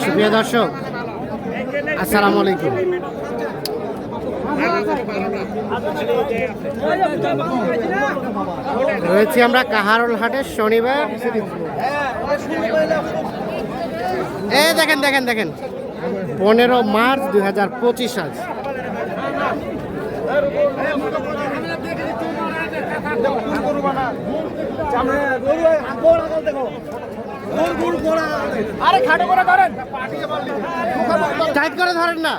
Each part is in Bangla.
সুপ্রিয় দর্শক আসসালামু আলাইকুম রয়েছি আমরা কাহারোল হাটের শনিবার এ দেখেন দেখেন দেখেন পনেরো মার্চ দুই হাজার পঁচিশ আজ আরে খাটো করে ধরেন। টাইট করে ধরেন না।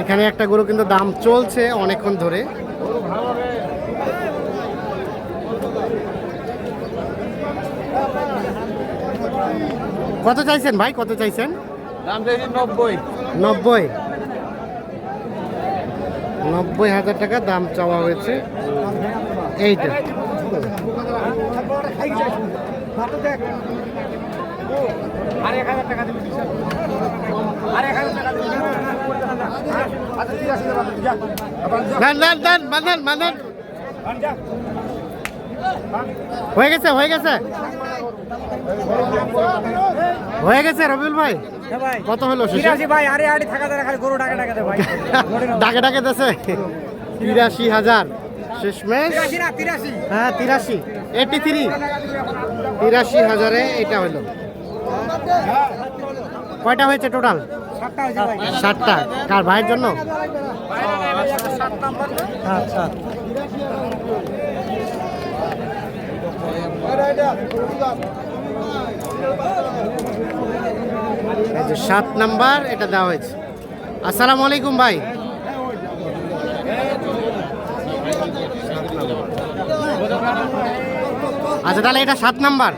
এখানে একটা গরু কিন্তু দাম চলছে অনেকক্ষণ ধরে। কত চাইছেন ভাই? কত চাইছেন? দাম চাইছি নব্বই। নব্বই। নব্বই হাজার টাকা দাম চাওয়া হয়েছে। এইটা। আর এক হাজার টাকা দিবি। আর এক হাজার টাকা দিবি। ঠিক আছে যা দেন দেন দেন বাঁধেন বাঁধেন হয়ে গেছে হয়ে গেছে। হয়ে গেছে রবিউল ভাই। কত হলো ভাই আরে আরে থাকা গরু টাকা টাকা ডাকে ডাকে দেছে। তিরাশি হাজার। শেষমেশ। হ্যাঁ তিরাশি। Eighty three. তিরাশি হাজারে এটা হলো। কয়টা হয়েছে টোটাল? সাতটা কার ভাইয়ের জন্য? আচ্ছা। সাত নাম্বার এটা দেওয়া হয়েছে। আসসালামু আলাইকুম ভাই। আচ্ছা তাহলে এটা সাত নাম্বার।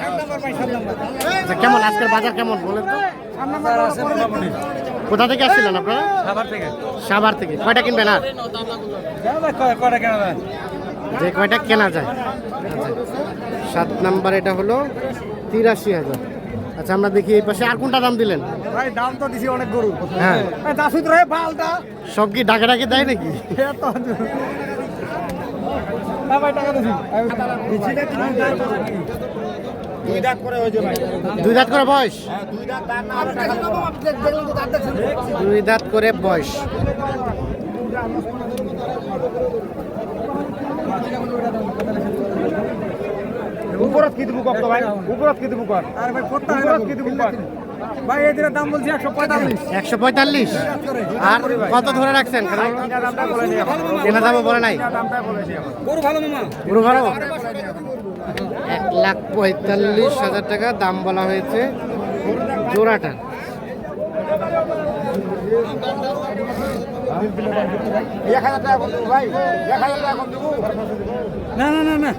সাত নাম্বার ভাই সাত নাম্বার আচ্ছা কেমন? আজকের বাজার কেমন? বলেন তো। কোথা থেকে আসছিলেন আপনারা? সাবার থেকে। সাভার থেকে। কয়টা কিনবেন আর? কেন যে কয়টা কেনা যায়। আচ্ছা সাত নাম্বার এটা হলো তিরাশি হাজার। আচ্ছা আমরা দেখি এই পাশে আর কোনটা দাম দিলেন? ভাই দাম তো দিছি অনেক গরু। হ্যাঁ। পালটা সব কি ডাকে ডাকে দেয় নাকি? ভাই টাকা দিছি দুই দাঁত করে হয়েছে ভাই দুই দাঁত করে বয়স? দুই দাঁত না করে বয়স। উপরত কি দিব কত ভাই? উপরত কি দিব কর? আরে ভাই কত উপরত কি দিব কর? ভাই এদের দাম বলছি 145 একশো পঁয়তাল্লিশ? আর কত ধরে রাখছেন? কেনা দামও বলে নাই। গরু ভালো ভালো? এক লাখ পঁয়তাল্লিশ হাজার টাকা দাম বলা হয়েছে জোড়াটা। না না না না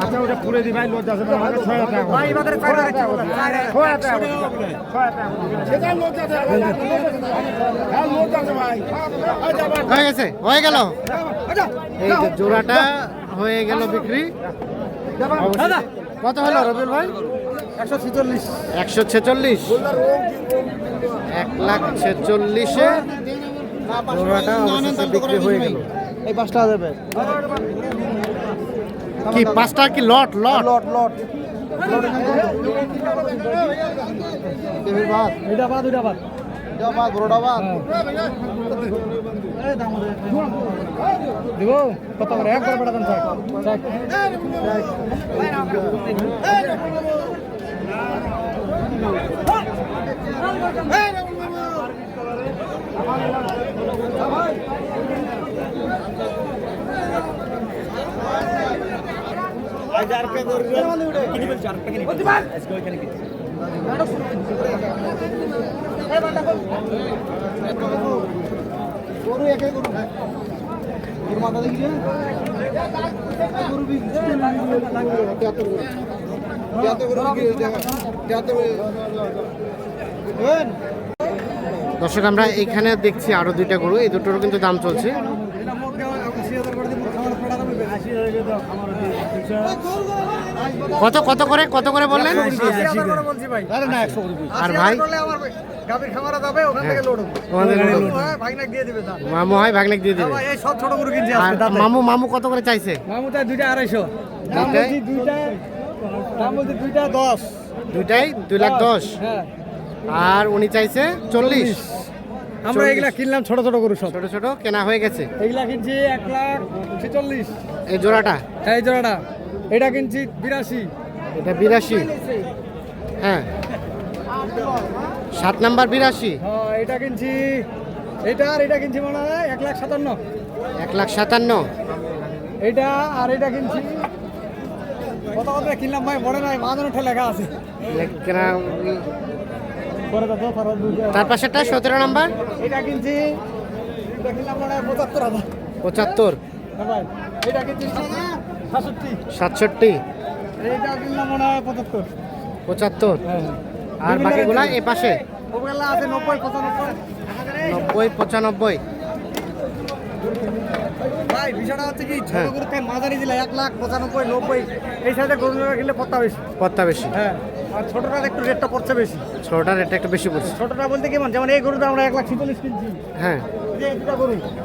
আচ্ছা ওটা পুরে দি ভাই লজ্জা আছে আমাকে 6000 টাকা ভাই এবারে 6000 টাকা 6000 টাকা 6000 টাকা সেটা লজ্জা আছে হ্যাঁ গেছে, হয়ে গেল জোড়াটা হয়ে গেল বিক্রি অবশ্যই। কত হলো রবিউল ভাই? একশো ছিচল্লিশ। একশো ছেচল্লিশ। এক লাখ ছেচল্লিশে অবশেষে বিক্রি হয়ে গেল। এই পাঁচটা যাবে কি পাঁচটা কি লট লট? লট লট। এটা বাদ দুইটা বাদ। দিব কত করে এক করে বেটা দেন চাই গরু একে গরু গরু মাথা দেখি। গরু দর্শক আমরা এখানে দেখছি আরও দুইটা গরু। এই দুটোর কিন্তু দাম চলছে। কত কত করে কত করে বললেন? আর ভাই? ভাগনাক দিবে তা মামু হয় ভাগলেক দিয়ে দেবে। সব ছোট গরু আর মামু মামু কত করে চাইছে? দুইটা আড়াইশো। দুইটাই? বলছি দুইটা বলছি দুইটা দশ। দুইটাই? দুই লাখ দশ হ্যাঁ। আর উনি চাইছে চল্লিশ। আমরা এগুলা কিনলাম ছোট ছোট গরু সব। ছোট ছোট কেনা হয়ে গেছে। এগুলা কিনছি এক লাখ ছেচল্লিশ। এই জোড়াটা? এই জোড়াটা। এটা কিনছি বিরাশি। এটা বিরাশি? হ্যাঁ। সাত নাম্বার বিরাশি? হ্যাঁ এটা কিনছি। এটা আর এটা কিনছি মনে হয় এক লাখ সাতান্ন। এক লাখ সাতান্ন? এটা আর এটা কিনছি। কত কত কিনলাম ভাই? মনে নাই মাঝানো উঠে লেখা আছে। তার পাশেরটা সতেরো নাম্বার? এটা কিনছি। মনে হয় পঁচাত্তর পঁচাত্তর। হ্যাঁ সাতষট্টি। হয় পঁচাত্তর। পঁচাত্তর? হ্যাঁ আর বাকিগুলা এ পাশে? নব্বই পঁচানব্বই। ভাই বিষয়টা হচ্ছে কি ছোট হ্যাঁ। গরু থেকে মাঝারি দিলে এক লাখ পঁচানব্বই নব্বই এই সাইডে গরু কিনলে পত্তা বেশি। কর্তা বেশি। হ্যাঁ আর ছোটটার একটু রেটটা পড়ছে বেশি। ছোটটার রেটটা একটু বেশি পড়ছে। ছোটটা বলতে কেমন যেমন এই গরুটা আমরা এক লাখ ছিচল্লিশ কিনছি। হ্যাঁ।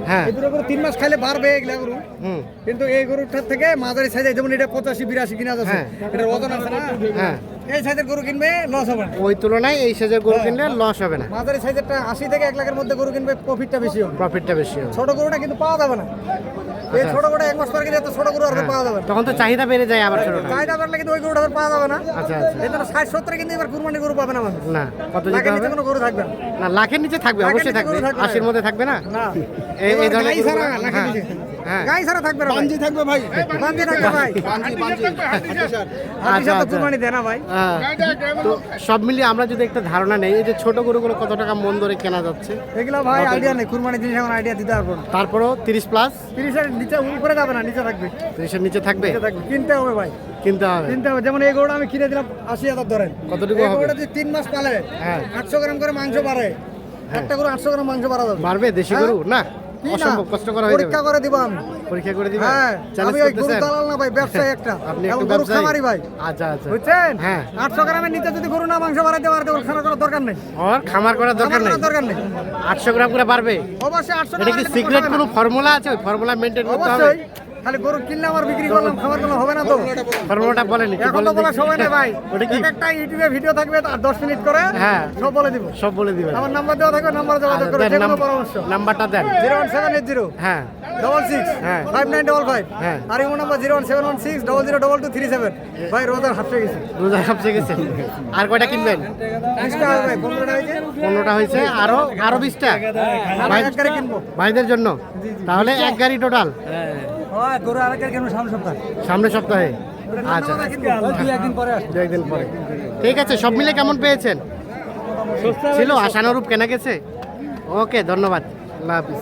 হ্যাঁ। এই দুটো গরু তিন মাস খাইলে বাড়বে এগুলা গরু। হুম। কিন্তু এই গরুটার থেকে মাঝারি সাইজে যেমন এটা পঁচাশি বিরাশি কিনা যাচ্ছে হ্যাঁ। এটার ওজন আছে না? হ্যাঁ। এই সাইজের গরু কিনবে লস হবে না। ওই তুলনায় এই সাইজের গরু কিনলে লস হবে না। মাঝারি সাইজেরটা আশি থেকে এক লাখের মধ্যে গরু কিনবে প্রফিটটা বেশি হবে। প্রফিটটা বেশি হবে। ছোট গরুটা কিন্তু পাওয়া যাবে না। এই আচ্ছা। ছোট গরুটা এক মাস পরে কিনলে তো ছোট গরু আর হ্যাঁ। পাওয়া যাবে তখন তো চাহিদা বেড়ে যায় আবার ছোটটা। চাহিদা বাড়লে কিন্তু ওই গরুটা আর পাওয়া যাবে না। আচ্ছা আচ্ছা। জন্য ষাট সত্তরে কিন্তু এবার কুরবানি গরু পাবে না মানুষ। না কত লাখের হবে? নিচে কোনো গরু থাকবে না। লাখের নিচে থাকবে অবশ্যই থাকবে। আশির মধ্যে থাকবে না? না। এই ধরনের লাখের হ্যাঁ। নিচে। হ্যাঁ। গাই ছাড়া থাকবে না থাকবে ভাই। বাঞ্জি থাকবে ভাই। আচ্ছা, হাতি। কুরবানি দেয় ভাই। হ্যাঁ। তো সব মিলিয়ে আমরা যদি একটা ধারণা নেই এই যে ছোট গরুগুলো কত টাকা মন ধরে কেনা যাচ্ছে? এগুলো ভাই আইডিয়া নেই কুরবানি জিনিস এখন আইডিয়া দিতে পারব তারপরও তিরিশ প্লাস তিরিশের নিচে উপরে যাবে না নিচে থাকবে। তিরিশের নিচে থাকবে? নিচে থাকবে। কিনতে হবে ভাই। কিনতে হবে? কিনতে হবে। যেমন এই গরুটা আমি কিনে দিলাম আশি হাজার ধরেন। কতটুকু হবে? গরুটা যদি তিন মাস পালে হ্যাঁ। আটশো গ্রাম করে মাংস বাড়ে। একটা গরু আটশো গ্রাম মাংস বাড়া যাবে। বাড়বে? দেশি হ্যাঁ? গরু? না? অসম্ভব কষ্ট করা হয়ে পরীক্ষা করে দিব পরীক্ষা করে দিবেন? হ্যাঁ আমি ওই গরু দালাল না ভাই ব্যবসায়ী একটা। আপনি একটু ব্যবসায়ী। খামারি ভাই। আচ্ছা আচ্ছা। বুঝছেন? হ্যাঁ। আটশো গ্রামের নিচে যদি গরু না মাংস বাড়াইতে পারে ওর খানা করার দরকার নেই। ওর খামার করার দরকার নেই? দরকার নেই। আটশো গ্রাম করে বাড়বে? অবশ্যই আটশো এটা কি সিক্রেট কোনো ফর্মুলা আছে? ফর্মুলা মেনটেন করতে হবে। খালি গরু কিনলে আমার বিক্রি করলাম খাবার করলাম হবে না তো। ফর্মুলাটা বলেন এখন তো বলা সময় নেই ভাই। ওটা কি? একটা ইউটিউবে ভিডিও থাকবে তার দশ মিনিট করে হ্যাঁ। সব বলে দিব। সব বলে দিবেন। আমার নাম্বার দেওয়া থাকবে নাম্বার যোগাযোগ করে আচ্ছা, যে কোনো পরামর্শ। নাম্বারটা দেন। Zero one seven eight zero. হ্যাঁ। Double six. হ্যাঁ। Five nine double five. হ্যাঁ। আর Imo number zero one seven one six double zero double two three seven. ভাই রোজার হাফে গেছে। রোজা সবচেয়ে গেছে আর কয়টা কিনবেন? বিশটা ভাই পনেরোটা হয়েছে। পনেরোটা হয়েছে। আরও আরও বিশটা? ভাই এক গাড়ি কিনবো। ভাইদের জন্য? তাহলে এক গাড়ি টোটাল? হয়। গরু সামনে সপ্তাহে? সামনের সপ্তাহে? আচ্ছা। দুই একদিন পরে আসব। দু একদিন পরে। ঠিক আছে সব মিলে কেমন পেয়েছেন? ছিল আশানুরূপ কেনা গেছে? ওকে ধন্যবাদ। আল্লাহ হাফিজ।